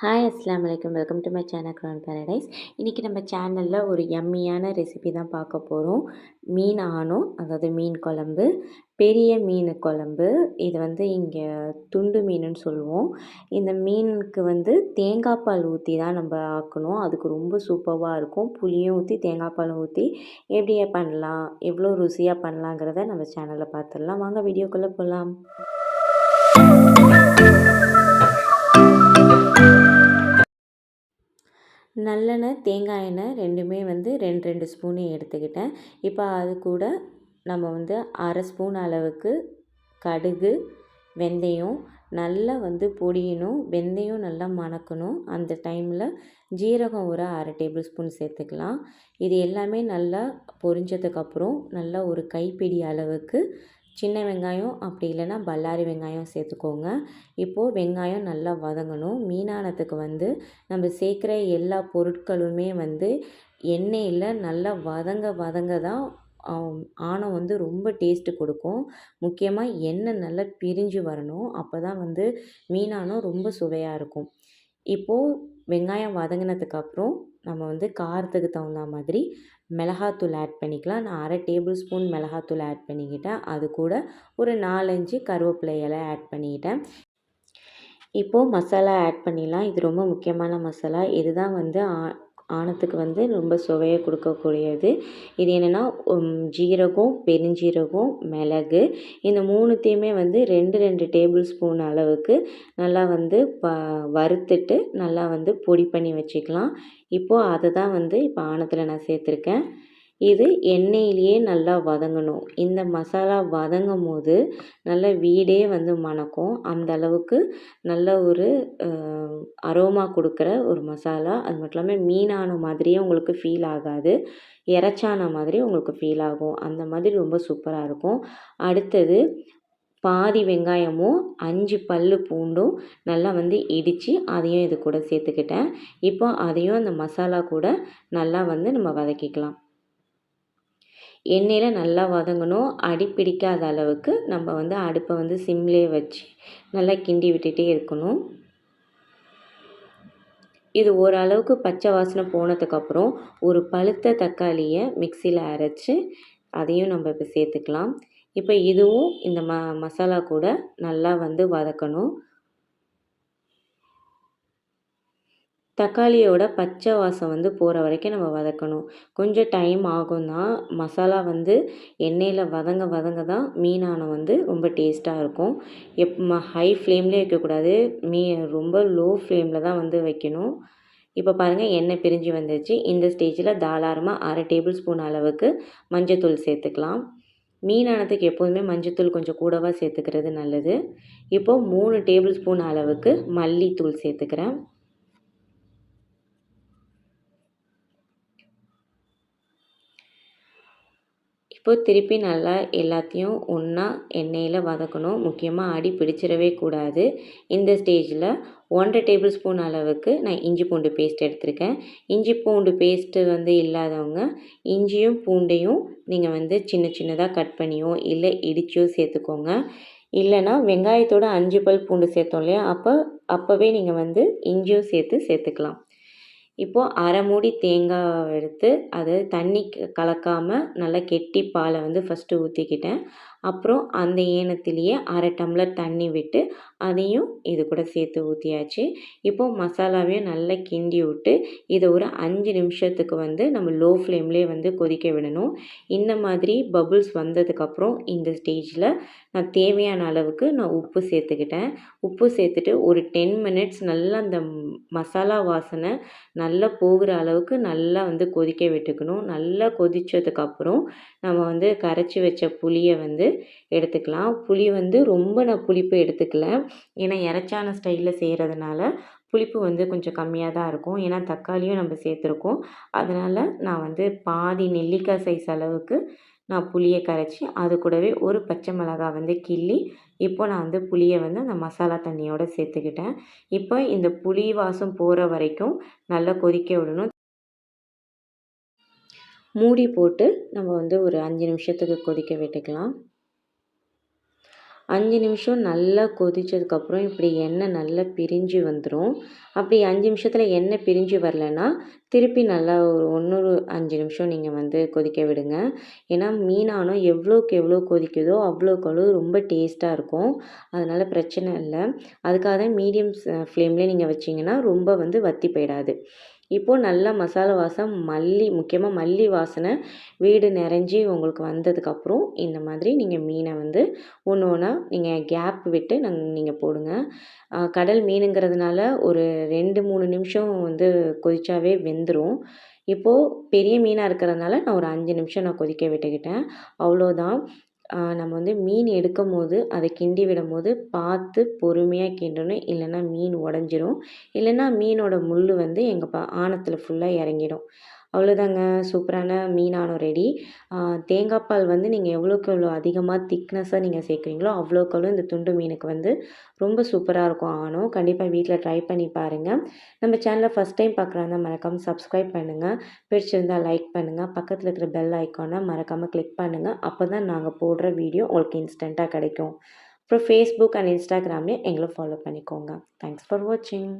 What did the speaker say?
Hi அஸ்லாம் வலைக்கம் welcome to my channel crown paradise இன்றைக்கி நம்ம சேனலில் ஒரு எம்மியான ரெசிபி தான் பார்க்க போகிறோம் மீன் ஆணும் அதாவது மீன் குழம்பு பெரிய மீன் குழம்பு. இது வந்து இங்கே துண்டு மீனுன்னு சொல்லுவோம். இந்த மீனுக்கு வந்து தேங்காய் பால் ஊற்றி தான் நம்ம ஆக்கணும். அதுக்கு ரொம்ப சூப்பராக இருக்கும். புளியும் ஊற்றி தேங்காய் பாலும் ஊற்றி எப்படி பண்ணலாம் எவ்வளோ ருசியாக பண்ணலாங்கிறத நம்ம சேனலில் பார்த்துடலாம். வாங்க வீடியோக்குள்ளே போகலாம் நல்லெண்ணெய் தேங்காய் எண்ணெய் ரெண்டுமே வந்து ரெண்டு ரெண்டு ஸ்பூனு எடுத்துக்கிட்டேன். இப்போ அது கூட நம்ம வந்து அரை ஸ்பூன் அளவுக்கு கடுகு வெந்தயம் நல்லா வந்து பொடியணும். வெந்தயம் நல்லா மணக்கணும். அந்த டைமில் ஜீரகம் ஒரு அரை டேபிள் ஸ்பூன் சேர்த்துக்கலாம். இது எல்லாமே நல்லா பொரிஞ்சதுக்கப்புறம் நல்லா ஒரு கைப்பிடி அளவுக்கு சின்ன வெங்காயம் அப்படி இல்லைன்னா பல்லாரி வெங்காயம் சேர்த்துக்கோங்க. இப்போது வெங்காயம் நல்லா வதங்கணும். மீனானத்துக்கு வந்து நம்ம சேர்க்குற எல்லா பொருட்களுமே வந்து எண்ணெயில் நல்லா வதங்க வதங்க தான் ஆணம் வந்து ரொம்ப டேஸ்ட்டு கொடுக்கும். முக்கியமாக எண்ணெய் நல்லா பிரிஞ்சு வரணும். அப்போ தான் வந்து மீனானம் ரொம்ப சுவையாக இருக்கும். இப்போது வெங்காயம் வதங்கினதுக்கப்புறம் நம்ம வந்து காரத்துக்கு தகுந்த மாதிரி மிளகாத்தூள் ஆட் பண்ணிக்கலாம். நான் அரை டேபிள் ஸ்பூன் மிளகாத்தூள் ஆட் பண்ணிக்கிட்டேன். அது கூட ஒரு நாலஞ்சு கருவேப்பிலை இலை ஆட் பண்ணிக்கிட்டேன். இப்போது மசாலா ஆட் பண்ணிடலாம். இது ரொம்ப முக்கியமான மசாலா. இதுதான் வந்து ஆணத்துக்கு வந்து ரொம்ப சுவையை கொடுக்கக்கூடியது. இது என்னென்னா ஜீரகம் பெருஞ்சீரகம் மிளகு இந்த மூணுத்தையுமே வந்து ரெண்டு ரெண்டு டேபிள் ஸ்பூன் அளவுக்கு நல்லா வந்து ப வறுத்துட்டு நல்லா வந்து பொடி பண்ணி வச்சுக்கலாம். இப்போது அதை தான் வந்து இப்போ ஆணத்தில் நான் சேர்த்துருக்கேன். இது எண்ணெயிலேயே நல்லா வதங்கணும். இந்த மசாலா வதங்கும் போது நல்ல வீடே வந்து மணக்கும். அந்த அளவுக்கு நல்ல ஒரு அரோமா கொடுக்குற ஒரு மசாலா. அது மட்டும் இல்லாமல் மீனான மாதிரியே உங்களுக்கு ஃபீல் ஆகாது. இறைச்சான மாதிரி உங்களுக்கு ஃபீல் ஆகும். அந்த மாதிரி ரொம்ப சூப்பராக இருக்கும். அடுத்தது பாதி வெங்காயமும் அஞ்சு பல் பூண்டும் நல்லா வந்து இடித்து அதையும் இது கூட சேர்த்துக்கிட்டேன். இப்போ அதையும் அந்த மசாலா கூட நல்லா வந்து நம்ம வதக்கிக்கலாம். எண்ணெயில் நல்லா வதங்கணும். அடி பிடிக்காத அளவுக்கு நம்ம வந்து அடுப்பை வந்து சிம்லேயே வச்சு நல்லா கிண்டி விட்டுட்டே இருக்கணும். இது ஓரளவுக்கு பச்சை வாசனை போனதுக்கப்புறம் ஒரு பழுத்த தக்காளியை மிக்சியில் அரைச்சி அதையும் நம்ம இப்போ சேர்த்துக்கலாம். இப்போ இதுவும் இந்த ம மசாலா கூட நல்லா வந்து வதக்கணும். தக்காளியோட பச்சை வாசம் வந்து போகிற வரைக்கும் நம்ம வதக்கணும். கொஞ்சம் டைம் ஆகும் தான் மசாலா வந்து எண்ணெயில் வதங்க வதங்க தான் மீனானம் வந்து ரொம்ப டேஸ்ட்டாக இருக்கும். எப் ஹை ஃப்ளேம்லேயே வைக்கக்கூடாது மீ ரொம்ப லோ ஃப்ளேமில் தான் வந்து வைக்கணும். இப்போ பாருங்கள் எண்ணெய் பிரிஞ்சு வந்துருச்சு. இந்த ஸ்டேஜில் தாராளமாக அரை டேபிள் ஸ்பூன் அளவுக்கு மஞ்சத்தூள் சேர்த்துக்கலாம். மீனானத்துக்கு எப்போதுமே மஞ்சத்தூள் கொஞ்சம் கூடவாக சேர்த்துக்கிறது நல்லது. இப்போது மூணு டேபிள் ஸ்பூன் அளவுக்கு மல்லித்தூள் சேர்த்துக்கிறேன். இப்போ திருப்பி நல்லா எல்லாத்தையும் ஒன்றா எண்ணெயில் வதக்கணும். முக்கியமாக அடி பிடிச்சிடவே கூடாது. இந்த ஸ்டேஜில் ஒன்றரை டேபிள் ஸ்பூன் அளவுக்கு நான் இஞ்சி பூண்டு பேஸ்ட் எடுத்திருக்கேன். இஞ்சி பூண்டு பேஸ்ட்டு வந்து இல்லாதவங்க இஞ்சியும் பூண்டையும் நீங்கள் வந்து சின்ன சின்னதாக கட் பண்ணியோ இல்லை இடிச்சியோ சேர்த்துக்கோங்க. இல்லைனா வெங்காயத்தோட அஞ்சு பல் பூண்டு சேர்த்தோம் இல்லையா? அப்போ அப்போவே நீங்கள் வந்து இஞ்சியும் சேர்த்து சேர்த்துக்கலாம். இப்போது அரை மூடி தேங்காய் எடுத்து அதை தண்ணி கலக்காமல் நல்லா கெட்டி பாலை வந்து ஃபஸ்ட்டு ஊற்றிக்கிட்டேன் அப்புறம் அந்த ஏனத்திலேயே அரை டம்ளர் தண்ணி விட்டு அதையும் இது கூட சேர்த்து ஊற்றியாச்சு இப்போது மசாலாவையும் நல்லா கிண்டி விட்டு இதை ஒரு அஞ்சு நிமிஷத்துக்கு வந்து நம்ம லோ ஃப்ளேம்லேயே வந்து கொதிக்க விடணும். இந்த மாதிரி பபுள்ஸ் வந்ததுக்கப்புறம் இந்த ஸ்டேஜில் நான் தேவையான அளவுக்கு நான் உப்பு சேர்த்துக்கிட்டேன். உப்பு சேர்த்துட்டு ஒரு டென் மினிட்ஸ் நல்லா அந்த மசாலா வாசனை நல்லா போகிற அளவுக்கு நல்லா வந்து கொதிக்க விட்டுக்கணும். நல்லா கொதித்ததுக்கப்புறம் நம்ம வந்து கரைச்சி வச்ச புளியை வந்து எடுத்துக்கலாம். புளி வந்து ரொம்ப நான் புளிப்பு எடுத்துக்கல. ஏன்னா இறச்சான ஸ்டைலில் செய்கிறதுனால புளிப்பு வந்து கொஞ்சம் கம்மியாக தான் இருக்கும். ஏன்னா தக்காளியும் நம்ம சேர்த்துருக்கோம். அதனால் நான் வந்து பாதி நெல்லிக்காய் சைஸ் அளவுக்கு நான் புளியை கரைச்சி அது கூடவே ஒரு பச்சை மிளகா வந்து கிள்ளி இப்போ நான் வந்து புளியை வந்து அந்த மசாலா தண்ணியோடு சேர்த்துக்கிட்டேன். இப்போ இந்த புளி வாசம் போகிற வரைக்கும் நல்லா கொதிக்க விடணும். மூடி போட்டு நம்ம வந்து ஒரு அஞ்சு நிமிஷத்துக்கு கொதிக்க விட்டுக்கலாம். அஞ்சு நிமிஷம் நல்லா கொதித்ததுக்கப்புறம் இப்படி எண்ணெய் நல்லா பிரிஞ்சு வந்துடும் அப்படி அஞ்சு நிமிஷத்தில் எண்ணெய் பிரிஞ்சு வரலன்னா திருப்பி நல்லா ஒரு ஒன்று அஞ்சு நிமிஷம் நீங்கள் வந்து கொதிக்க விடுங்க. ஏன்னா மீனானம் எவ்வளோக்கு எவ்வளோ கொதிக்குதோ அவ்வளோக்கு அவ்வளோ ரொம்ப டேஸ்ட்டாக இருக்கும். அதனால் பிரச்சனை இல்லை. அதுக்காக தான் மீடியம் ஃப்ளேம்லேயே நீங்கள் வச்சிங்கன்னா ரொம்ப வந்து வத்தி போயிடாது. இப்போது நல்லா மசாலா வாசம் மல்லி முக்கியமாக மல்லி வாசனை வீடு நிறைஞ்சி உங்களுக்கு வந்ததுக்கப்புறம் இந்த மாதிரி நீங்கள் மீனை வந்து ஒன்று ஒன்றா நீங்கள் கேப் விட்டு நங் நீங்கள் போடுங்க. கடல் மீனுங்கிறதுனால ஒரு ரெண்டு மூணு நிமிஷம் வந்து கொதிச்சாவே வெந்துடும் இப்போது பெரிய மீனாக இருக்கிறதுனால நான் ஒரு அஞ்சு நிமிஷம் நான் கொதிக்க விட்டுக்கிட்டேன். அவ்வளோதான். நம்ம வந்து மீன் எடுக்கும் போது அதை கிண்டி விடும்போது பார்த்து பொறுமையாக கிண்டணும். இல்லைன்னா மீன் உடஞ்சிரும். இல்லைன்னா மீனோட முள் வந்து எங்கள் பா ஆணத்தில் ஃபுல்லாக இறங்கிடும். அவ்வளோதாங்க சூப்பரான மீனானம் ரெடி தேங்காய் பால் வந்து நீங்கள் எவ்வளோக்கு எவ்வளோ அதிகமாக திக்னஸாக நீங்கள் சேர்க்குறீங்களோ அவ்வளோக்கு அவ்வளோ இந்த துண்டு மீனுக்கு வந்து ரொம்ப சூப்பராக இருக்கும் ஆணும் கண்டிப்பாக வீட்டில் ட்ரை பண்ணி பாருங்கள் நம்ம சேனலை ஃபஸ்ட் டைம் பார்க்குறாங்க மறக்காமல் சப்ஸ்கிரைப் பண்ணுங்கள் பிடிச்சிருந்தால் லைக் பண்ணுங்கள் பக்கத்தில் இருக்கிற பெல் ஐக்கானை மறக்காமல் கிளிக் பண்ணுங்கள் அப்போ தான் நாங்கள் போடுற வீடியோ உங்களுக்கு இன்ஸ்டண்ட்டாக கிடைக்கும். அப்புறம் ஃபேஸ்புக் அண்ட் இன்ஸ்டாகிராம்லேயும் எங்களை ஃபாலோ பண்ணிக்கோங்க. தேங்க்ஸ் ஃபார் வாட்சிங்